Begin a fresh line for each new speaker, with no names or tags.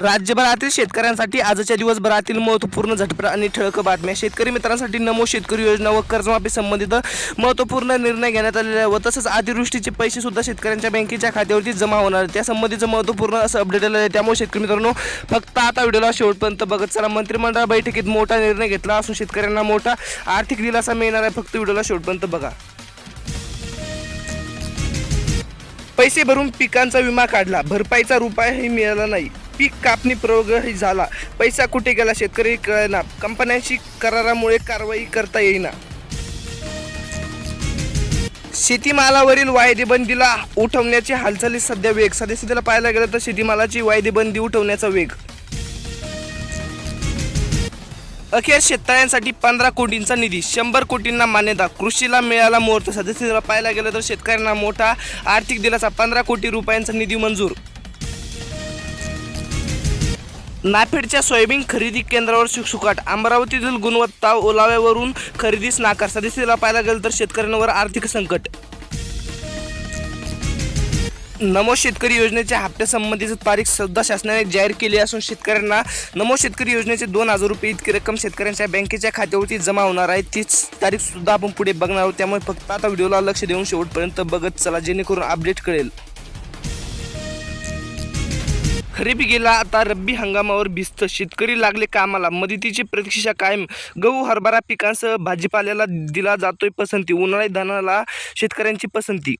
राज्यभरातील शेतकऱ्यांसाठी आजच्या दिवसभरातील महत्त्वपूर्ण झटपट आणि ठळक बातम्या. शेतकरी मित्रांसाठी नमो शेतकरी योजना व कर्जमाफी संबंधित महत्त्वपूर्ण निर्णय घेण्यात आलेला आहे व तसंच अतिवृष्टीचे पैसे सुद्धा शेतकऱ्यांच्या बँकेच्या खात्यावरती जमा होणार त्यासंबंधीचं त्या संबंधीचं महत्त्वपूर्ण असं अपडेट आलेलं आहे. त्यामुळे शेतकरी मित्रांनो फक्त आता व्हिडिओला शेवटपर्यंत बघत चला. मंत्रिमंडळ बैठकीत मोठा निर्णय घेतला असून शेतकऱ्यांना मोठा आर्थिक दिलासा मिळणार आहे. फक्त व्हिडिओला शेवटपर्यंत बघा. पैसे भरून पिकांचा विमा काढला. भरपाईचा रुपयाही मिळाला नाही. पीक कापणी प्रयोगही झाला. पैसा कुठे गेला शेतकरी कळेना. कंपन्यांशी करारामुळे कारवाई करता येईना. शेतीमालावरील वायदेबंदीला उठवण्याची हालचाली सध्या वेग. सध्या पाहायला गेलं तर शेतीमालाची वायदेबंदी उठवण्याचा वेग. अखेर शेतकऱ्यांसाठी पंधरा कोटींचा निधी शंभर कोटींना मान्यता कृषीला मिळाला मुहूर्त सदस्य पाहायला गेलं तर शेतकऱ्यांना मोठा आर्थिक दिलासा पंधरा कोटी रुपयांचा निधी मंजूर. नाफेडच्या सोयाबीन खरेदी केंद्रावर शुकशुकाट अमरावतीतील गुणवत्ता ओलाव्यावरून खरेदीस नाकार सदस्यला पाहायला गेलं तर शेतकऱ्यांवर आर्थिक संकट. नमो शेतकरी योजनेच्या हप्त्यासंबंधीची तारीख सुद्धा शासनाने जाहीर केली असून शेतकऱ्यांना नमो शेतकरी योजनेचे दोन हजार रुपये इतकी रक्कम शेतकऱ्यांच्या बँकेच्या खात्यावरती जमा होणार आहे. तीच तारीख सुद्धा आपण पुढे बघणार आहोत. त्यामुळे फक्त आता व्हिडिओला लक्ष देऊन शेवटपर्यंत बघत चला जेणेकरून अपडेट कळेल. खरीप गेला आता रब्बी हंगामावर भिस्त. शेतकरी लागले कामाला. मदतीची प्रतीक्षा कायम. गहू हरभरा पिकांसह भाजीपाल्याला दिला जातोय पसंती. उन्हाळी धानाला शेतकऱ्यांची पसंती.